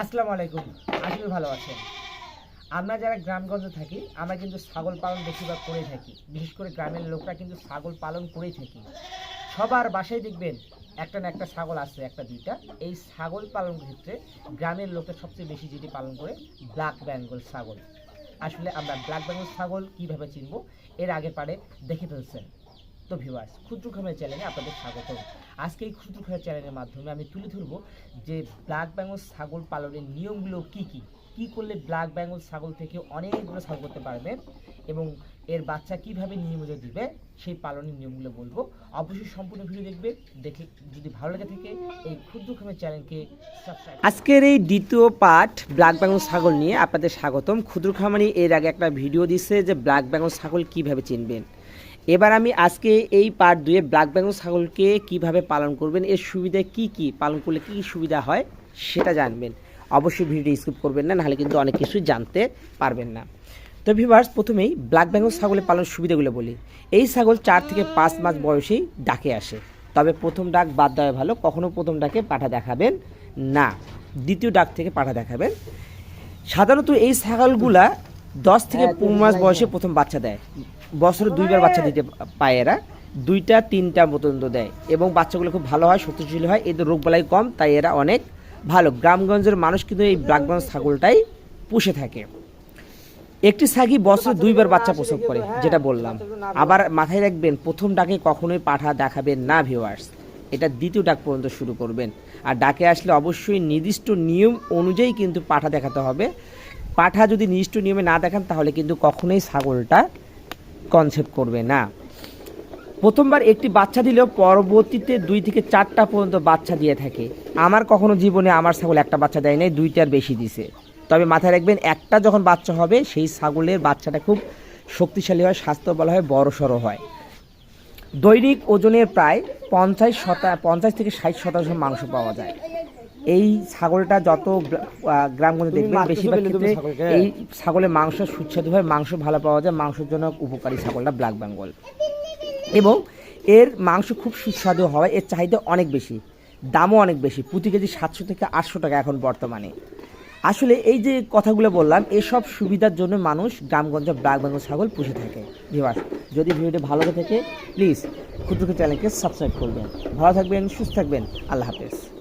আসসালামু আলাইকুম। আশা করি ভালো আছেন। আমরা যারা গ্রামগঞ্জে থাকি, আমরা কিন্তু ছাগল পালন বেশিরভাগ করে থাকি। বিশেষ করে গ্রামের লোকরা কিন্তু ছাগল পালন করেই থাকি। সবার বাসায় দেখবেন একটা না একটা ছাগল আছে, একটা দুইটা। এই ছাগল পালন ক্ষেত্রে গ্রামের লোকরা সবচেয়ে বেশি যেটি পালন করে, ব্ল্যাক বেঙ্গল ছাগল। আসলে আমরা ব্ল্যাক বেঙ্গল ছাগল কীভাবে চিনব, এর আগে পারে দেখে ফেলছেন। তো ভিউয়ার্স ক্ষুদ্র খামের চ্যানেলে আপনাদের স্বাগত আজকে এই ক্ষুদ্র খামের চ্যানেলের মাধ্যমে আমি তুলে ধরবো যে ব্ল্যাক বেঙ্গল ছাগল পালনের নিয়মগুলো কি কি? কি করলে ব্ল্যাক বেঙ্গল ছাগল থেকে অনেকগুলো ছাগল করতে পারবেন এবং এর বাচ্চা কীভাবে নিয়মিত দিবে সেই পালনের নিয়মগুলো বলব। অবশ্যই সম্পূর্ণ ভিডিও দেখবে, দেখে যদি ভালো লাগে থাকে এই ক্ষুদ্র খামের চ্যানেলকে আজকের এই দ্বিতীয় পাঠ ব্ল্যাক বেঙ্গল ছাগল নিয়ে আপনাদের স্বাগতম। ক্ষুদ্র খামারি এর আগে একটা ভিডিও দিচ্ছে যে ব্ল্যাক বেঙ্গল ছাগল কীভাবে চিনবেন। এবার আমি আজকে এই পার্ট দুয়ে ব্ল্যাক বেঙ্গল ছাগলকে কীভাবে পালন করবেন এর সুবিধা কি কি পালন করলে কি সুবিধা হয় সেটা জানবেন। অবশ্যই ভিডিও স্কিপ করবেন না নাহলে কিন্তু অনেক কিছুই জানতে পারবেন না। তো ভিভার্স প্রথমেই ব্ল্যাক বেঙ্গল ছাগলের পালন সুবিধাগুলো বলি। এই ছাগল চার থেকে পাঁচ মাস বয়সেই ডাকে আসে। তবে প্রথম ডাক বাদ দেওয়া ভালো কখনও প্রথম ডাকে পাঠা দেখাবেন না। দ্বিতীয় ডাক থেকে পাঠা দেখাবেন। সাধারণত এই ছাগলগুলা দশ থেকে পনেরো মাস বয়সে। প্রথম বাচ্চা দেয়। বছরে দুইবার বাচ্চা দিতে পায় এরা। দুইটা তিনটা পর্যন্ত দেয়। এবং বাচ্চাগুলো খুব ভালো হয় শক্তিশালী হয় এদের রোগ বালাই কম তাই এরা অনেক ভালো। গ্রামগঞ্জের মানুষ কিন্তু এই ব্ল্যাকগঞ্জ ছাগলটাই পুষে থাকে। একটি ছাগি বছরে দুইবার বাচ্চা প্রসব করে যেটা বললাম। আবার মাথায় রাখবেন প্রথম ডাকে কখনোই পাঠা দেখাবেন না ভিউয়ার্স এটা দ্বিতীয় ডাক পর্যন্ত শুরু করবেন। আর ডাকে আসলে অবশ্যই নির্দিষ্ট নিয়ম অনুযায়ী কিন্তু পাঠা দেখাতে হবে। পাঠা যদি নির্দিষ্ট নিয়মে না দেখান তাহলে কিন্তু কখনোই ছাগলটা কনসেপ্ট করবে, না। প্রথমবার একটি বাচ্চা দিলেও পরবর্তীতে দুই থেকে চারটা পর্যন্ত বাচ্চা দিয়ে থাকে। আমার কখনো জীবনে আমার ছাগল একটা বাচ্চা দেয় নাই দুইটার বেশি দিছে। তবে মাথায় রাখবেন, একটা যখন বাচ্চা হবে, সেই ছাগলের বাচ্চাটা খুব শক্তিশালী হয় স্বাস্থ্য বলা হয় বড় সড়ো হয়। দৈনিক ওজনের প্রায় পঞ্চাশ শতা, পঞ্চাশ থেকে ষাট শতাংশ মাংস পাওয়া যায়। এই ছাগলটা যত গ্রা- গ্রামগঞ্জে দেখবেন বেশিরভাগ ক্ষেত্রে এই ছাগলের মাংস সুস্বাদু হয় মাংস ভালো পাওয়া যায় মাংসের জন্য উপকারী ছাগলটা ব্ল্যাক বেঙ্গল। এবং এর মাংস খুব সুস্বাদু হয় এর চাহিদা অনেক বেশি দামও অনেক বেশি প্রতি কেজি সাতশো থেকে আটশো টাকা এখন বর্তমানে। আসলে এই যে কথাগুলো বললাম এসব সুবিধার জন্য মানুষ গ্রামগঞ্জে ব্ল্যাক বেঙ্গল ছাগল পুষে থাকে। ভিওয়ার্স যদি ভিডিওটি ভালো লাগে থাকে প্লিজ ক্ষুদ্র চ্যানেলকে সাবস্ক্রাইব করবেন। ভালো থাকবেন সুস্থ থাকবেন আল্লাহ হাফেজ।